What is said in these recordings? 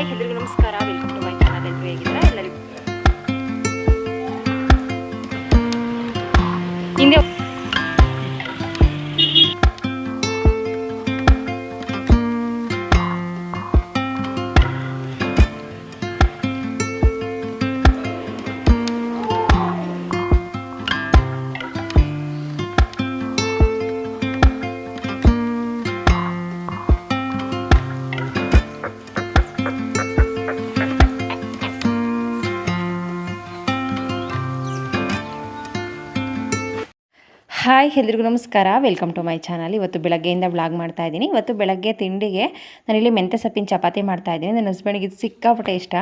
Hi ಎಲ್ರಿಗೂ ನಮಸ್ಕಾರ. Welcome to my channel ಎಲ್ಲರೂ ಹೇಗಿದ್ದೀರಾ? ಎಲ್ಲರಿಗೂ ಹಿಂದೆ ಹಾಯ್, ಎಲ್ರಿಗೂ ನಮಸ್ಕಾರ. ವೆಲ್ಕಮ್ ಟು ಮೈ ಚಾನಲ್ ಇವತ್ತು ಬೆಳಗ್ಗೆಯಿಂದ ಬ್ಲಾಗ್ ಮಾಡ್ತಾ ಇದ್ದೀನಿ. ಇವತ್ತು ಬೆಳಗ್ಗೆ ತಿಂಡಿಗೆ ನಾನಿಲ್ಲಿ ಮೆಂತ್ಯ ಸೊಪ್ಪಿನ ಚಪಾತಿ ಮಾಡ್ತಾ ಇದ್ದೀನಿ. ನನ್ನ ಹಸ್ಬೆಂಡ್ಗೆ ಇದು ಸಿಕ್ಕಾಪಟ್ಟೆ ಇಷ್ಟ.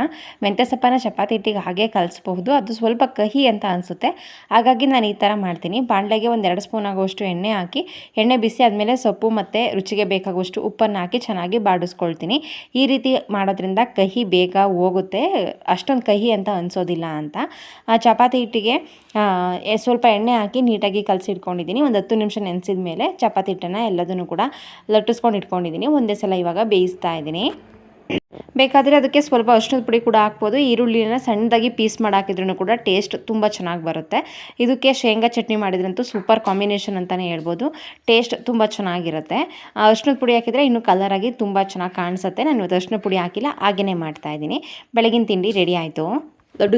ಮೆಂತ್ಯ ಸೊಪ್ಪನ ಚಪಾತಿ ಹಿಟ್ಟಿಗೆ ಹಾಗೆ ಕಲಿಸ್ಬಹುದು. ಅದು ಸ್ವಲ್ಪ ಕಹಿ ಅಂತ ಅನಿಸುತ್ತೆ. ಹಾಗಾಗಿ ನಾನು ಈ ಥರ ಮಾಡ್ತೀನಿ. ಬಾಣಲೆಗೆ ಒಂದು ಎರಡು ಸ್ಪೂನ್ ಆಗುವಷ್ಟು ಎಣ್ಣೆ ಹಾಕಿ, ಎಣ್ಣೆ ಬಿಸಿ ಆದಮೇಲೆ ಸೊಪ್ಪು ಮತ್ತು ರುಚಿಗೆ ಬೇಕಾಗುವಷ್ಟು ಉಪ್ಪನ್ನು ಹಾಕಿ ಚೆನ್ನಾಗಿ ಬಾಡಿಸ್ಕೊಳ್ತೀನಿ. ಈ ರೀತಿ ಮಾಡೋದ್ರಿಂದ ಕಹಿ ಬೇಗ ಹೋಗುತ್ತೆ. ಅಷ್ಟೊಂದು ಕಹಿ ಅಂತ ಅನಿಸೋದಿಲ್ಲ ಅಂತ. ಆ ಚಪಾತಿ ಹಿಟ್ಟಿಗೆ ಸ್ವಲ್ಪ ಎಣ್ಣೆ ಹಾಕಿ ನೀಟಾಗಿ ಕಲಸಿ ಇಟ್ಕೊಂಡಿದ್ದೀನಿ. ಒಂದು ಹತ್ತು ನಿಮಿಷ ನೆನೆಸಿದ ಮೇಲೆ ಚಪಾತಿ ಹಿಟ್ಟನ್ನು ಎಲ್ಲದನ್ನು ಕೂಡ ಲಟ್ಟಿಸ್ಕೊಂಡು ಇಟ್ಕೊಂಡಿದ್ದೀನಿ. ಒಂದೇ ಸಲ ಇವಾಗ ಬೇಯಿಸ್ತಾ ಇದ್ದೀನಿ. ಬೇಕಾದರೆ ಅದಕ್ಕೆ ಸ್ವಲ್ಪ ಅರ್ಶಿಣದ ಪುಡಿ ಕೂಡ ಹಾಕ್ಬೋದು. ಈರುಳ್ಳಿನ ಸಣ್ಣದಾಗಿ ಪೀಸ್ ಮಾಡಿ ಹಾಕಿದ್ರೂ ಕೂಡ ಟೇಸ್ಟ್ ತುಂಬ ಚೆನ್ನಾಗಿ ಬರುತ್ತೆ. ಇದಕ್ಕೆ ಶೇಂಗಾ ಚಟ್ನಿ ಮಾಡಿದ್ರಂತೂ ಸೂಪರ್ ಕಾಂಬಿನೇಷನ್ ಅಂತಲೇ ಹೇಳ್ಬೋದು. ಟೇಸ್ಟ್ ತುಂಬ ಚೆನ್ನಾಗಿರುತ್ತೆ. ಆ ಅರ್ಶಿಣದ ಪುಡಿ ಹಾಕಿದರೆ ಇನ್ನೂ ಕಲರಾಗಿ ತುಂಬ ಚೆನ್ನಾಗಿ ಕಾಣಿಸುತ್ತೆ. ನಾನು ಇವತ್ತು ಪುಡಿ ಹಾಕಿಲ್ಲ ಹಾಗೆಯೇ ಮಾಡ್ತಾ ಇದ್ದೀನಿ. ಬೆಳಗಿನ ತಿಂಡಿ ರೆಡಿ ಆಯಿತು. ದೊಡ್ಡ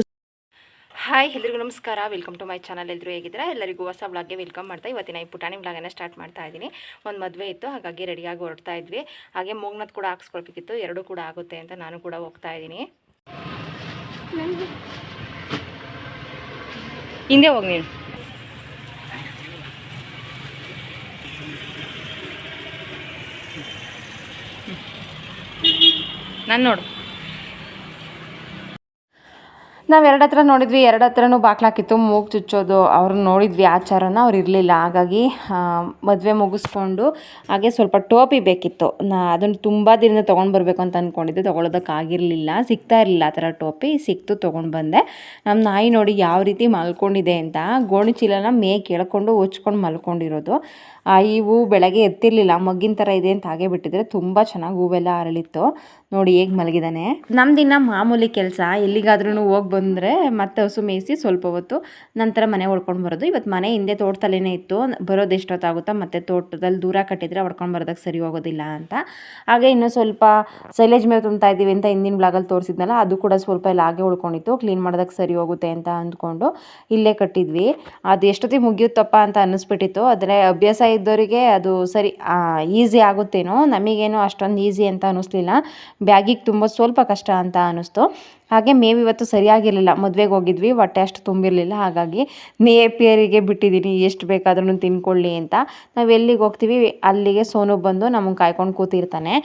ಹಾಯ್, ಎಲ್ರಿಗೂ ನಮಸ್ಕಾರ. ವೆಲ್ಕಮ್ ಟು ಮೈ ಚಾನಲ್ ಎಲ್ಲರೂ ಹೇಗಿದ್ದೀರಾ? ಎಲ್ಲರಿಗೂ ಹೊಸ ಬ್ಲಾಗ್ಗೆ ವೆಲ್ಕಮ್ ಮಾಡ್ತಾ ಇವತ್ತಿನ ಈ ಪುಟಾಣಿ ಬ್ಲಾಗನ್ನು ಸ್ಟಾರ್ಟ್ ಮಾಡ್ತಾ ಇದ್ದೀನಿ. ಒಂದು ಮದುವೆ ಇತ್ತು, ಹಾಗಾಗಿ ರೆಡಿಯಾಗಿ ಹೊರಡ್ತಾ ಇದ್ವಿ. ಹಾಗೆ ಮೂಗ್ನದ್ದು ಕೂಡ ಹಾಕ್ಸ್ಕೊಳ್ಬೇಕಿತ್ತು, ಎರಡೂ ಕೂಡ ಆಗುತ್ತೆ ಅಂತ ನಾನು ಕೂಡ ಹೋಗ್ತಾ ಇದ್ದೀನಿ. ಹಿಂದೆ ಹೋಗಿ ನೀನು. ನಾನು ನೋಡು. ನಾವು ಎರಡು ಹತ್ರ ನೋಡಿದ್ವಿ, ಎರಡು ಹತ್ರನೂ ಬಾಕ್ಲಾಕಿತ್ತು ಮೂಗು ಚುಚ್ಚೋದು ಅವ್ರನ್ನ ನೋಡಿದ್ವಿ ಆಚಾರನ, ಅವ್ರು ಇರಲಿಲ್ಲ. ಹಾಗಾಗಿ ಮದುವೆ ಮುಗಿಸ್ಕೊಂಡು, ಹಾಗೆ ಸ್ವಲ್ಪ ಟೋಪಿ ಬೇಕಿತ್ತು. ನಾ ಅದನ್ನು ತುಂಬ ದಿನದಿಂದ ತೊಗೊಂಡು ಬರಬೇಕು ಅಂತ ಅಂದ್ಕೊಂಡಿದ್ದೆ ತೊಗೊಳೋದಕ್ಕಾಗಿರಲಿಲ್ಲ, ಸಿಗ್ತಾ ಇರಲಿಲ್ಲ ಆ ಥರ ಟೋಪಿ, ಸಿಕ್ತು, ತೊಗೊಂಡು ಬಂದೆ. ನಮ್ಮ ನಾಯಿ ನೋಡಿ ಯಾವ ರೀತಿ ಮಲ್ಕೊಂಡಿದೆ ಅಂತ, ಗೋಣಿ ಚೀಲನ ಮೇ ಕೇಳ್ಕೊಂಡು ಹೊಚ್ಕೊಂಡು ಮಲ್ಕೊಂಡಿರೋದು. ಆ, ಈ ಹೂವು ಬೆಳಗ್ಗೆ ಎತ್ತಿರಲಿಲ್ಲ, ಮಗ್ಗಿನ ಥರ ಇದೆ ಅಂತ ಹಾಗೆ ಬಿಟ್ಟಿದ್ರೆ ತುಂಬ ಚೆನ್ನಾಗಿ ಹೂವೆಲ್ಲ ಅರಳಿತ್ತು. ನೋಡಿ ಹೇಗೆ ಮಲಗಿದ್ದಾನೆ ನಮ್ದಿನ್ನ ಮಾಮೂಲಿ ಕೆಲಸ ಎಲ್ಲಿಗಾದ್ರೂ ಹೋಗಿ ಬಂದರೆ ಮತ್ತೆ ಹಸು ಮೇಯಿಸಿ ಸ್ವಲ್ಪ ಹೊತ್ತು ನಂತರ ಮನೆ ಹೊಡ್ಕೊಂಡು ಬರೋದು. ಇವತ್ತು ಮನೆ ಹಿಂದೆ ತೋಟದಲ್ಲೇ ಇತ್ತು. ಬರೋದು ಎಷ್ಟೊತ್ತಾಗುತ್ತಾ ಮತ್ತೆ ತೋಟದಲ್ಲಿ ದೂರ ಕಟ್ಟಿದ್ರೆ ಹೊಡ್ಕೊಂಡು ಬರೋದಕ್ಕೆ ಸರಿ ಹೋಗೋದಿಲ್ಲ ಅಂತ. ಹಾಗೆ ಇನ್ನೂ ಸ್ವಲ್ಪ ಸೈಲೇಜ್ ಮೇಲೆ ತುಂಬ್ತಾ ಇದ್ದೀವಿ ಅಂತ ಹಿಂದಿನ ಬ್ಲಾಗಲ್ಲಿ ತೋರಿಸಿದ್ನಲ್ಲ, ಅದು ಕೂಡ ಸ್ವಲ್ಪ ಎಲ್ಲ ಹಾಗೆ ಉಳ್ಕೊಂಡಿತ್ತು. ಕ್ಲೀನ್ ಮಾಡೋದಕ್ಕೆ ಸರಿ ಹೋಗುತ್ತೆ ಅಂತ ಅಂದ್ಕೊಂಡು ಇಲ್ಲೇ ಕಟ್ಟಿದ್ವಿ. ಅದು ಎಷ್ಟೊತ್ತಿಗೆ ಮುಗಿಯುತ್ತಪ್ಪ ಅಂತ ಅನ್ನಿಸ್ಬಿಟ್ಟಿತ್ತು. ಆದರೆ ಅಭ್ಯಾಸ ಇದ್ದವರಿಗೆ ಅದು ಸರಿ ಈಸಿ ಆಗುತ್ತೇನೋ. ನಮಗೇನು ಅಷ್ಟೊಂದು ಈಸಿ ಅಂತ ಅನ್ನಿಸ್ಲಿಲ್ಲ. ಬ್ಯಾಗಿಗೆ ತುಂಬ ಸ್ವಲ್ಪ ಕಷ್ಟ ಅಂತ ಅನ್ನಿಸ್ತು. ಹಾಗೆ ಮೇವು ಇವತ್ತು ಸರಿಯಾಗಿರಲಿಲ್ಲ. ಮದುವೆಗೆ ಹೋಗಿದ್ವಿ, ಹೊಟ್ಟೆ ಅಷ್ಟು ತುಂಬಿರಲಿಲ್ಲ. ಹಾಗಾಗಿ ನೇಪಿಯರಿಗೆ ಬಿಟ್ಟಿದ್ದೀನಿ. ಎಷ್ಟು ಬೇಕಾದ್ರೂ ತಿನ್ಕೊಳ್ಳಿ ಅಂತ. ನಾವು ಎಲ್ಲಿಗೆ ಹೋಗ್ತೀವಿ? ಅಲ್ಲಿಗೆ ಸೋನು ಬಂದು ನಮಗೆ ಕಾಯ್ಕೊಂಡು ಕೂತಿರ್ತಾನೆ.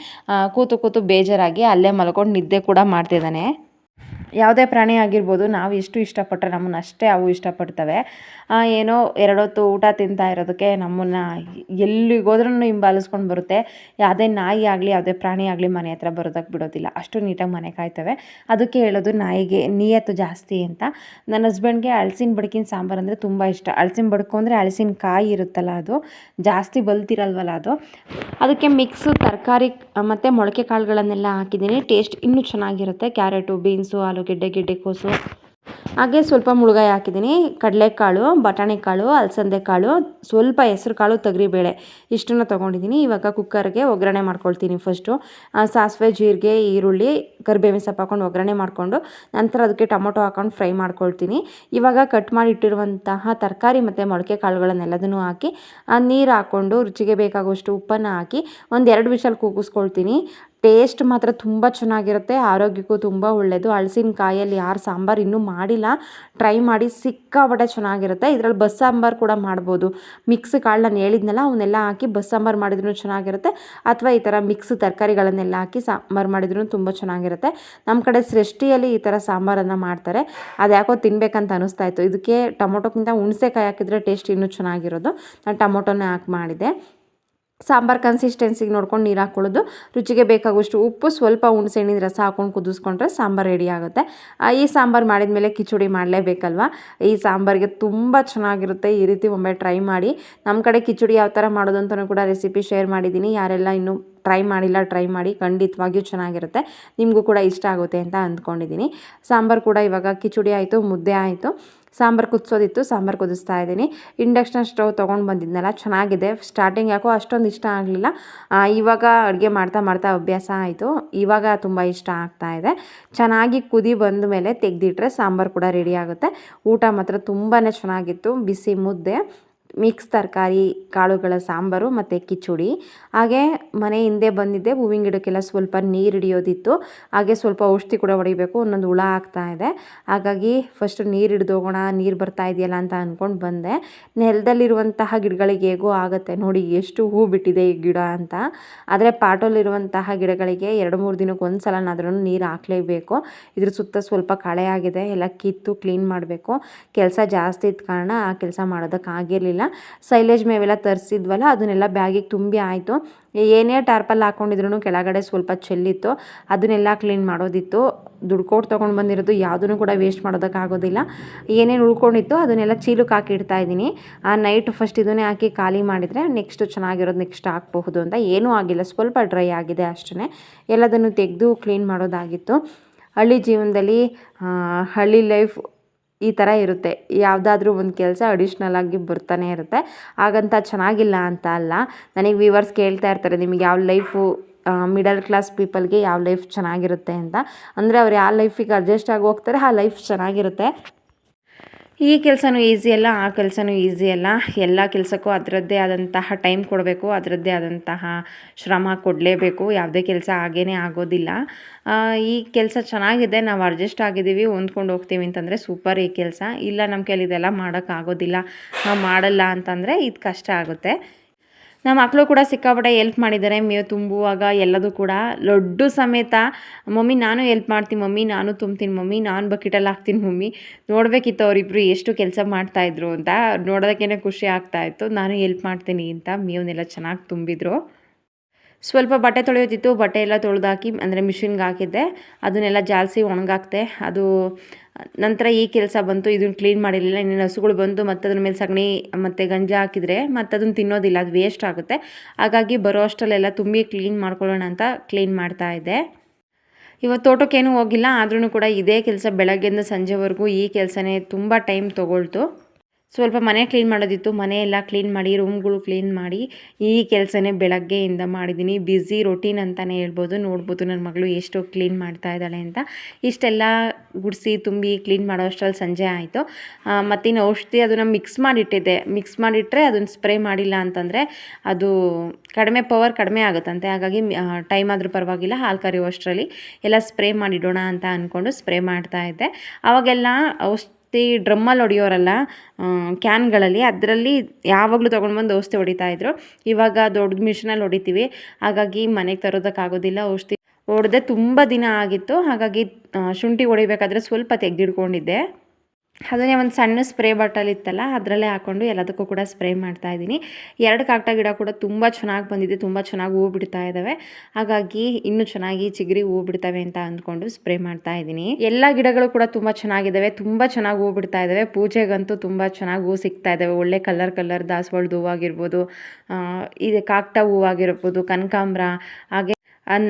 ಕೂತು ಕೂತು ಬೇಜಾರಾಗಿ ಅಲ್ಲೇ ಮಲ್ಕೊಂಡು ನಿದ್ದೆ ಕೂಡ ಮಾಡ್ತಿದ್ದಾನೆ. ಯಾವುದೇ ಪ್ರಾಣಿ ಆಗಿರ್ಬೋದು, ನಾವು ಎಷ್ಟು ಇಷ್ಟಪಟ್ಟರೆ ನಮ್ಮನ್ನು ಅಷ್ಟೇ ಅವು ಇಷ್ಟಪಡ್ತವೆ. ಏನೋ ಎರಡೊತ್ತು ಊಟ ತಿಂತಾ ಇರೋದಕ್ಕೆ ನಮ್ಮನ್ನು ಎಲ್ಲಿಗೋದ್ರೂ ಹಿಂಬಾಲಿಸ್ಕೊಂಡು ಬರುತ್ತೆ. ಯಾವುದೇ ನಾಯಿ ಆಗಲಿ, ಯಾವುದೇ ಪ್ರಾಣಿ ಆಗಲಿ ಮನೆ ಹತ್ರ ಬರೋದಕ್ಕೆ ಬಿಡೋದಿಲ್ಲ. ಅಷ್ಟು ನೀಟಾಗಿ ಮನೆ ಕಾಯ್ತವೆ. ಅದಕ್ಕೆ ಹೇಳೋದು ನಾಯಿಗೆ ನಿಯತ್ತು ಜಾಸ್ತಿ ಅಂತ. ನನ್ನ ಹಸ್ಬೆಂಡ್ಗೆ ಅಳಸಿನ ಬಡ್ಕಿನ ಸಾಂಬಾರು ಅಂದರೆ ತುಂಬ ಇಷ್ಟ. ಅಳಸಿನ ಬಡ್ಕು ಅಂದರೆ ಅಳಸಿನ ಕಾಯಿ ಇರುತ್ತಲ್ಲ ಅದು. ಜಾಸ್ತಿ ಬಲ್ತಿರಲ್ವಲ್ಲ ಅದು. ಅದಕ್ಕೆ ಮಿಕ್ಸು, ತರಕಾರಿ ಮತ್ತು ಮೊಳಕೆ ಕಾಳುಗಳನ್ನೆಲ್ಲ ಹಾಕಿದ್ದೀನಿ. ಟೇಸ್ಟ್ ಇನ್ನೂ ಚೆನ್ನಾಗಿರುತ್ತೆ. ಕ್ಯಾರೆಟು, ಬೀನ್ಸು ಆಲೂಗೆಡ್ಡೆ ಗೆಡ್ಡೆಕೋಸು ಹಾಗೆ ಸ್ವಲ್ಪ ಮುಳುಗಾಯಿ ಹಾಕಿದ್ದೀನಿ. ಕಡಲೆಕಾಳು, ಬಟಾಣಿಕಾಳು ಅಲಸಂದೆ ಕಾಳು ಸ್ವಲ್ಪ ಹೆಸ್ರು ಕಾಳು ತೊಗರಿಬೇಳೆ ಇಷ್ಟನ್ನು ತೊಗೊಂಡಿದ್ದೀನಿ. ಇವಾಗ ಕುಕ್ಕರ್ಗೆ ಒಗ್ಗರಣೆ ಮಾಡ್ಕೊಳ್ತೀನಿ ಫಸ್ಟು ಸಾಸಿವೆ, ಜೀರಿಗೆ, ಈರುಳ್ಳಿ, ಕರಿಬೇವಿನ ಸೊಪ್ಪು ಹಾಕೊಂಡು ಒಗ್ಗರಣೆ ಮಾಡಿಕೊಂಡು ನಂತರ ಅದಕ್ಕೆ ಟೊಮೊಟೊ ಹಾಕೊಂಡು ಫ್ರೈ ಮಾಡ್ಕೊಳ್ತೀನಿ. ಇವಾಗ ಕಟ್ ಮಾಡಿ ಇಟ್ಟಿರುವಂತಹ ತರಕಾರಿ ಮತ್ತು ಮೊಳಕೆ ಕಾಳುಗಳನ್ನೆಲ್ಲದನ್ನು ಹಾಕಿ ನೀರು ಹಾಕ್ಕೊಂಡು ರುಚಿಗೆ ಬೇಕಾಗುವಷ್ಟು ಉಪ್ಪನ್ನು ಹಾಕಿ ಒಂದು ಎರಡು ವಿಷಲ್ ಕೂಗಿಸ್ಕೊಳ್ತೀನಿ ಟೇಸ್ಟ್ ಮಾತ್ರ ತುಂಬ ಚೆನ್ನಾಗಿರುತ್ತೆ, ಆರೋಗ್ಯಕ್ಕೂ ತುಂಬ ಒಳ್ಳೆಯದು ಹಲಸಿನಕಾಯಲ್ಲಿ ಯಾರು ಸಾಂಬಾರು ಇನ್ನೂ ಮಾಡಿಲ್ಲ, ಟ್ರೈ ಮಾಡಿ ಸಿಕ್ಕಾಪಟ್ಟೆ ಚೆನ್ನಾಗಿರುತ್ತೆ. ಇದರಲ್ಲಿ ಬಸ್ಸಾಂಬಾರು ಕೂಡ ಮಾಡ್ಬೋದು. ಮಿಕ್ಸ್ ಕಾಳು ನಾನು ಹೇಳಿದ್ನಲ್ಲ, ಅವನ್ನೆಲ್ಲ ಹಾಕಿ ಬಸ್ಸಾಂಬಾರು ಮಾಡಿದ್ರೂ ಚೆನ್ನಾಗಿರುತ್ತೆ. ಅಥವಾ ಈ ಥರ ಮಿಕ್ಸ್ ತರಕಾರಿಗಳನ್ನೆಲ್ಲ ಹಾಕಿ ಸಾಂಬಾರು ಮಾಡಿದ್ರೂ ತುಂಬ ಚೆನ್ನಾಗಿರುತ್ತೆ. ನಮ್ಮ ಕಡೆ ಸೃಷ್ಟಿಯಲ್ಲಿ ಈ ಥರ ಸಾಂಬಾರನ್ನು ಮಾಡ್ತಾರೆ. ಅದು ಯಾಕೋ ತಿನ್ಬೇಕಂತ ಅನಿಸ್ತಾ ಇತ್ತು. ಇದಕ್ಕೆ ಟೊಮೊಟೊಕ್ಕಿಂತ ಹುಣಸೆಕಾಯಿ ಹಾಕಿದ್ರೆ ಟೇಸ್ಟ್ ಇನ್ನೂ ಚೆನ್ನಾಗಿರೋದು. ನಾನು ಟೊಮೊಟೊನೇ ಹಾಕಿ ಮಾಡಿದೆ. ಸಾಂಬಾರು ಕನ್ಸಿಸ್ಟೆನ್ಸಿಗೆ ನೋಡ್ಕೊಂಡು ನೀರು ಹಾಕ್ಕೊಳ್ಳೋದು ರುಚಿಗೆ ಬೇಕಾಗುವಷ್ಟು ಉಪ್ಪು, ಸ್ವಲ್ಪ ಹುಣ್ಸೆಹಣ್ಣಿನ ರಸ ಹಾಕ್ಕೊಂಡು ಕುದಿಸ್ಕೊಂಡ್ರೆ ಸಾಂಬಾರು ರೆಡಿ ಆಗುತ್ತೆ. ಈ ಸಾಂಬಾರು ಮಾಡಿದ ಮೇಲೆ ಕಿಚಡಿ ಮಾಡಲೇಬೇಕಲ್ವ? ಈ ಸಾಂಬಾರಿಗೆ ತುಂಬ ಚೆನ್ನಾಗಿರುತ್ತೆ. ಈ ರೀತಿ ಒಮ್ಮೆ ಟ್ರೈ ಮಾಡಿ. ನಮ್ಮ ಕಡೆ ಕಿಚಡಿ ಯಾವ ಥರ ಮಾಡೋದು ಅಂತಲೂ ಕೂಡ ರೆಸಿಪಿ ಶೇರ್ ಮಾಡಿದ್ದೀನಿ. ಯಾರೆಲ್ಲ ಇನ್ನೂ ಟ್ರೈ ಮಾಡಿಲ್ಲ ಟ್ರೈ ಮಾಡಿ ಖಂಡಿತವಾಗಿಯೂ ಚೆನ್ನಾಗಿರುತ್ತೆ. ನಿಮಗೂ ಕೂಡ ಇಷ್ಟ ಆಗುತ್ತೆ ಅಂತ ಅಂದ್ಕೊಂಡಿದ್ದೀನಿ. ಸಾಂಬಾರು ಕೂಡ ಇವಾಗ ಕಿಚಡಿ ಆಯಿತು, ಮುದ್ದೆ ಆಯಿತು. ಸಾಂಬಾರು ಕುದಿಸೋದಿತ್ತು, ಸಾಂಬಾರು ಕುದಿಸ್ತಾ ಇದ್ದೀನಿ. ಇಂಡಕ್ಷನ್ ಸ್ಟವ್ ತೊಗೊಂಡು ಬಂದಿದ್ನಲ್ಲ, ಚೆನ್ನಾಗಿದೆ. ಸ್ಟಾರ್ಟಿಂಗ್ ಯಾಕೋ ಅಷ್ಟೊಂದು ಇಷ್ಟ ಆಗಲಿಲ್ಲ. ಇವಾಗ ಅಡುಗೆ ಮಾಡ್ತಾ ಮಾಡ್ತಾ ಅಭ್ಯಾಸ ಆಯಿತು. ಇವಾಗ ತುಂಬ ಇಷ್ಟ ಆಗ್ತಾ ಇದೆ. ಚೆನ್ನಾಗಿ ಕುದಿ ಬಂದ ಮೇಲೆ ತೆಗೆದಿಟ್ರೆ ಸಾಂಬಾರು ಕೂಡ ರೆಡಿ ಆಗುತ್ತೆ. ಊಟ ಮಾತ್ರ ತುಂಬಾ ಚೆನ್ನಾಗಿತ್ತು. ಬಿಸಿ ಮುದ್ದೆ. ಮಿಕ್ಸ್ ತರಕಾರಿ, ಕಾಳುಗಳ ಸಾಂಬಾರು ಮತ್ತು ಕಿಚುಡಿ. ಹಾಗೆ ಮನೆ ಹಿಂದೆ ಬಂದಿದ್ದೆ, ಹೂವಿನ ಗಿಡಕ್ಕೆಲ್ಲ ಸ್ವಲ್ಪ ನೀರು ಹಿಡಿಯೋದಿತ್ತು. ಹಾಗೆ ಸ್ವಲ್ಪ ಔಷಧಿ ಕೂಡ ಹೊಡಿಬೇಕು, ಒಂದೊಂದು ಹುಳ ಆಗ್ತಾ ಇದೆ. ಹಾಗಾಗಿ ಫಸ್ಟ್ ನೀರು ಹಿಡ್ದು ಹೋಗೋಣ, ನೀರು ಬರ್ತಾ ಇದೆಯಲ್ಲ ಅಂತ ಅಂದ್ಕೊಂಡು ಬಂದೆ. ನೆಲದಲ್ಲಿರುವಂತಹ ಗಿಡಗಳಿಗೆ ಹೇಗೋ ಆಗುತ್ತೆ, ನೋಡಿ ಎಷ್ಟು ಹೂ ಬಿಟ್ಟಿದೆ ಈ ಗಿಡ ಅಂತ. ಆದರೆ ಪಾಟಲ್ಲಿರುವಂತಹ ಗಿಡಗಳಿಗೆ ಎರಡು ಮೂರು ದಿನಕ್ಕೆ ಒಂದು ಸಲನಾದ್ರೂ ನೀರು ಹಾಕಲೇಬೇಕು. ಇದ್ರ ಸುತ್ತ ಸ್ವಲ್ಪ ಕಳೆ ಆಗಿದೆ, ಎಲ್ಲ ಕಿತ್ತು ಕ್ಲೀನ್ ಮಾಡಬೇಕು. ಕೆಲಸ ಜಾಸ್ತಿ ಇದ್ದ ಕಾರಣ ಆ ಕೆಲಸ ಮಾಡೋದಕ್ಕಾಗಿರಲಿಲ್ಲ ಸೈಲೇಜ್ ಮೇವೆಲ್ಲ ತರಿಸಿದ್ವಲ್ಲ, ಅದನ್ನೆಲ್ಲ ಬ್ಯಾಗಿಗೆ ತುಂಬಿ ಆಯಿತು. ಏನೇ ಟಾರ್ಪಲ್ ಹಾಕ್ಕೊಂಡಿದ್ರು ಕೆಳಗಡೆ ಸ್ವಲ್ಪ ಚೆಲ್ಲಿತ್ತು. ಅದನ್ನೆಲ್ಲ ಕ್ಲೀನ್ ಮಾಡೋದಿತ್ತು. ದುಡ್ಡು ಕೊಟ್ಟು ತೊಗೊಂಡು ಬಂದಿರೋದು ಯಾವುದನ್ನು ಕೂಡ ವೇಸ್ಟ್ ಮಾಡೋದಕ್ಕಾಗೋದಿಲ್ಲ. ಏನೇನು ಉಳ್ಕೊಂಡಿತ್ತು ಅದನ್ನೆಲ್ಲ ಚೀಲಕ್ಕೆ ಹಾಕಿ ಇಡ್ತಾ ಇದ್ದೀನಿ. ಆ ನೈಟ್ ಫಸ್ಟ್ ಇದನ್ನೇ ಹಾಕಿ ಖಾಲಿ ಮಾಡಿದರೆ ನೆಕ್ಸ್ಟ್ ಚೆನ್ನಾಗಿರೋದು ನೆಕ್ಸ್ಟ್ ಹಾಕ್ಬಹುದು ಅಂತ. ಏನೂ ಆಗಿಲ್ಲ. ಸ್ವಲ್ಪ ಡ್ರೈ ಆಗಿದೆ ಅಷ್ಟೇ ಎಲ್ಲದನ್ನು ತೆಗೆದು ಕ್ಲೀನ್ ಮಾಡೋದಾಗಿತ್ತು. ಹಳ್ಳಿ ಜೀವನದಲ್ಲಿ ಹಳ್ಳಿ ಲೈಫ್ ಈ ಥರ ಇರುತ್ತೆ. ಯಾವುದಾದ್ರೂ ಒಂದು ಕೆಲಸ ಅಡಿಷ್ನಲ್ ಆಗಿ ಬರ್ತಾನೆ ಇರುತ್ತೆ. ಹಾಗಂತ ಚೆನ್ನಾಗಿಲ್ಲ ಅಂತ ಅಲ್ಲ. ನನಗೆ ವ್ಯೂವರ್ಸ್ ಕೇಳ್ತಾ ಇರ್ತಾರೆ, ನಿಮಗೆ ಯಾವ ಲೈಫು ಮಿಡಲ್ ಕ್ಲಾಸ್ ಪೀಪಲ್ಗೆ ಯಾವ ಲೈಫ್ ಚೆನ್ನಾಗಿರುತ್ತೆ? ಅಂತ. ಅಂದರೆ ಅವ್ರು ಯಾವ ಲೈಫಿಗೆ ಅಡ್ಜಸ್ಟ್ ಆಗಿ ಹೋಗ್ತಾರೆ, ಆ ಲೈಫ್ ಚೆನ್ನಾಗಿರುತ್ತೆ. ಈ ಕೆಲಸನೂ ಈಸಿ ಅಲ್ಲ, ಆ ಕೆಲಸನೂ ಈಸಿ ಅಲ್ಲ. ಎಲ್ಲ ಕೆಲಸಕ್ಕೂ ಅದರದ್ದೇ ಆದಂತಹ ಟೈಮ್ ಕೊಡಬೇಕು, ಅದರದ್ದೇ ಆದಂತಹ ಶ್ರಮ ಕೊಡಲೇಬೇಕು. ಯಾವುದೇ ಕೆಲಸ ಹಾಗೇ ಆಗೋದಿಲ್ಲ. ಈ ಕೆಲಸ ಚೆನ್ನಾಗಿದೆ, ನಾವು ಅಡ್ಜಸ್ಟ್ ಆಗಿದ್ದೀವಿ, ಹೊಂದ್ಕೊಂಡು ಹೋಗ್ತೀವಿ ಅಂತಂದರೆ ಸೂಪರ್ ಈ ಕೆಲಸ. ಇಲ್ಲ ನಮ್ಮ ಇದೆಲ್ಲ ಮಾಡೋಕ್ಕಾಗೋದಿಲ್ಲ ನಾವು ಮಾಡಲ್ಲ ಅಂತಂದರೆ ಇದು ಕಷ್ಟ ಆಗುತ್ತೆ. ನಮ್ಮ ಮಕ್ಕಳು ಕೂಡ ಸಿಕ್ಕಾಪಟ್ಟೆ ಎಲ್ಪ್ ಮಾಡಿದ್ದಾರೆ. ಮೇವು ತುಂಬುವಾಗ ಎಲ್ಲದೂ ಕೂಡ ಲಡ್ಡು ಸಮೇತ, ಮಮ್ಮಿ, ನಾನು ಎಲ್ಪ್ ಮಾಡ್ತೀನಿ, ಮಮ್ಮಿ, ನಾನು ತುಂಬ್ತೀನಿ, ಮಮ್ಮಿ, ನಾನು ಬಕೆಟಲ್ಲಿ ಹಾಕ್ತೀನಿ, ಮಮ್ಮಿ. ನೋಡಬೇಕಿತ್ತು ಅವರಿಬ್ಬರು ಎಷ್ಟು ಕೆಲಸ ಮಾಡ್ತಾಯಿದ್ರು ಅಂತ. ನೋಡೋದಕ್ಕೇ ಖುಷಿ ಆಗ್ತಾಯಿತ್ತು ನಾನು ಎಲ್ಪ್ ಮಾಡ್ತೀನಿ ಅಂತ ಮೇವನ್ನೆಲ್ಲ ಚೆನ್ನಾಗಿ ತುಂಬಿದ್ರು. ಸ್ವಲ್ಪ ಬಟ್ಟೆ ತೊಳೆಯೋದಿತ್ತು, ಬಟ್ಟೆ ಎಲ್ಲ ತೊಳೆದಾಕಿ ಅಂದರೆ ಮಿಷಿನ್ಗೆ ಹಾಕಿದ್ದೆ. ಅದನ್ನೆಲ್ಲ ಜಾಲಿಸಿ ಒಣಗಾಕ್ತೆ. ಅದು ನಂತರ ಈ ಕೆಲಸ ಬಂತು, ಇದನ್ನು ಕ್ಲೀನ್ ಮಾಡಿರಲಿಲ್ಲ. ಇನ್ನೇನು ಹಸುಗಳು ಬಂದು ಮತ್ತು ಅದ್ರ ಮೇಲೆ ಸಗಣಿ ಮತ್ತು ಗಂಜ ಹಾಕಿದರೆ ಮತ್ತು ಅದನ್ನು ತಿನ್ನೋದಿಲ್ಲ, ಅದು ವೇಸ್ಟ್ ಆಗುತ್ತೆ. ಹಾಗಾಗಿ ಬರೋ ಅಷ್ಟರಲ್ಲೆಲ್ಲ ತುಂಬಿ ಕ್ಲೀನ್ ಮಾಡ್ಕೊಳ್ಳೋಣ ಅಂತ ಕ್ಲೀನ್ ಮಾಡ್ತಾ ಇದ್ದೆ. ಇವತ್ತು ತೋಟಕ್ಕೇನು ಹೋಗಿಲ್ಲ ಆದ್ರೂ ಕೂಡ ಇದೇ ಕೆಲಸ ಬೆಳಗ್ಗೆಯಿಂದ ಸಂಜೆವರೆಗೂ ಈ ಕೆಲಸನೇ ತುಂಬ ಟೈಮ್ ತೊಗೊಳ್ತು. ಸ್ವಲ್ಪ ಮನೆ ಕ್ಲೀನ್ ಮಾಡೋದಿತ್ತು, ಮನೆ ಎಲ್ಲ ಕ್ಲೀನ್ ಮಾಡಿ, ರೂಮ್ಗಳು ಕ್ಲೀನ್ ಮಾಡಿ, ಈ ಕೆಲಸನೇ ಬೆಳಗ್ಗೆಯಿಂದ ಮಾಡಿದ್ದೀನಿ ಬ್ಯುಸಿ ರೊಟೀನ್ ಅಂತಲೇ ಹೇಳ್ಬೋದು. ನೋಡ್ಬೋದು ನನ್ನ ಮಗಳು ಎಷ್ಟು ಕ್ಲೀನ್ ಮಾಡ್ತಾ ಇದ್ದಾಳೆ ಅಂತ. ಇಷ್ಟೆಲ್ಲ ಗುಡಿಸಿ ತುಂಬಿ ಕ್ಲೀನ್ ಮಾಡೋ ಅಷ್ಟರಲ್ಲಿ ಸಂಜೆ ಆಯಿತು. ಮತ್ತಿನ್ನು ಔಷಧಿ ಅದನ್ನು ಮಿಕ್ಸ್ ಮಾಡಿಟ್ಟಿದ್ದೆ. ಮಿಕ್ಸ್ ಮಾಡಿಟ್ಟರೆ ಅದನ್ನು ಸ್ಪ್ರೇ ಮಾಡಿಲ್ಲ ಅಂತಂದರೆ ಅದು ಕಡಿಮೆ ಪವರ್ ಕಡಿಮೆ ಆಗುತ್ತಂತೆ. ಹಾಗಾಗಿ ಟೈಮ್ ಆದರೂ ಪರವಾಗಿಲ್ಲ, ಹಾಲು ಕರಿಯೋ ಅಷ್ಟರಲ್ಲಿ ಎಲ್ಲ ಸ್ಪ್ರೇ ಮಾಡಿಡೋಣ ಅಂತ ಅಂದ್ಕೊಂಡು ಸ್ಪ್ರೇ ಮಾಡ್ತಾ ಇದ್ದೆ. ಆವಾಗೆಲ್ಲ ಔಷಧಿ ಔಷಧಿ ಡ್ರಮ್ಮಲ್ಲಿ ಹೊಡೆಯೋರಲ್ಲ ಕ್ಯಾನ್ಗಳಲ್ಲಿ, ಅದರಲ್ಲಿ ಯಾವಾಗಲೂ ತೊಗೊಂಡು ಬಂದು ಔಷಧಿ ಹೊಡಿತಾ ಇದ್ರು. ಇವಾಗ ದೊಡ್ಡ ಮಿಷಿನಲ್ಲಿ ಹೊಡಿತೀವಿ. ಹಾಗಾಗಿ ಮನೆಗೆ ತರೋದಕ್ಕಾಗೋದಿಲ್ಲ ಔಷಧಿ. ಹೊಡೆದೇ ತುಂಬ ದಿನ ಆಗಿತ್ತು. ಹಾಗಾಗಿ ಶುಂಠಿ ಹೊಡಿಬೇಕಾದ್ರೆ ಸ್ವಲ್ಪ ತೆಗೆದಿಡ್ಕೊಂಡಿದ್ದೆ. ಅದನ್ನೇ ಒಂದು ಸಣ್ಣ ಸ್ಪ್ರೇ ಬಾಟಲ್ ಇತ್ತಲ್ಲ, ಅದರಲ್ಲೇ ಹಾಕೊಂಡು ಎಲ್ಲದಕ್ಕೂ ಕೂಡ ಸ್ಪ್ರೇ ಮಾಡ್ತಾ ಇದ್ದೀನಿ. ಎರಡು ಕಾಕ್ಟ ಗಿಡ ಕೂಡ ತುಂಬ ಚೆನ್ನಾಗಿ ಬಂದಿದೆ, ತುಂಬ ಚೆನ್ನಾಗಿ ಹೂ ಬಿಡ್ತಾ ಇದ್ದಾವೆ ಹಾಗಾಗಿ ಇನ್ನೂ ಚೆನ್ನಾಗಿ ಚಿಗರಿ ಹೂ ಬಿಡ್ತವೆ ಅಂತ ಅಂದ್ಕೊಂಡು ಸ್ಪ್ರೇ ಮಾಡ್ತಾ ಇದ್ದೀನಿ. ಎಲ್ಲ ಗಿಡಗಳು ಕೂಡ ತುಂಬ ಚೆನ್ನಾಗಿದ್ದಾವೆ ತುಂಬ ಚೆನ್ನಾಗಿ ಹೂ ಬಿಡ್ತಾ ಇದ್ದಾವೆ ಪೂಜೆಗಂತೂ ತುಂಬ ಚೆನ್ನಾಗಿ ಹೂ ಸಿಗ್ತಾ ಇದ್ದಾವೆ ಒಳ್ಳೆ ಕಲರ್ ಕಲರ್ ದಾಸವಾಳದ ಹೂವಾಗಿರ್ಬೋದು ಇದು ಕಾಕ್ಟ ಹೂವಾಗಿರ್ಬೋದು ಕನಕಾಂಬ್ರ, ಹಾಗೆ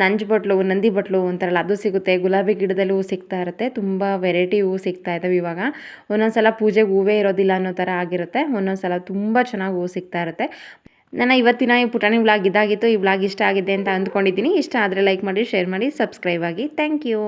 ನಂಜು ಬಟ್ಲು, ನಂದಿ ಬಟ್ಲು ಅಂತಾರಲ್ಲ ಅದು ಸಿಗುತ್ತೆ. ಗುಲಾಬಿ ಗಿಡದಲ್ಲಿ ಹೂ ಸಿಗ್ತಾ ಇರುತ್ತೆ. ತುಂಬ ವೆರೈಟಿ ಹೂ ಸಿಗ್ತಾ ಇದ್ದಾವೆ ಇವಾಗ. ಒಂದೊಂದು ಸಲ ಪೂಜೆಗೆ ಹೂವೇ ಇರೋದಿಲ್ಲ ಅನ್ನೋ ಥರ ಆಗಿರುತ್ತೆ. ಒಂದೊಂದು ಸಲ ತುಂಬ ಚೆನ್ನಾಗಿ ಹೂ ಸಿಗ್ತಾ ಇರುತ್ತೆ. ನನ್ನ ಇವತ್ತಿನ ಈ ಪುಟಾಣಿ ವ್ಲಾಗ್ ಇದಾಗಿತ್ತು. ಈ ವ್ಲಾಗ್ ಇಷ್ಟ ಆಗಿದೆ ಅಂತ ಅಂದ್ಕೊಂಡಿದ್ದೀನಿ. ಇಷ್ಟ ಆದರೆ ಲೈಕ್ ಮಾಡಿ ಶೇರ್ ಮಾಡಿ ಸಬ್ಸ್ಕ್ರೈಬ್ ಆಗಿ. Thank you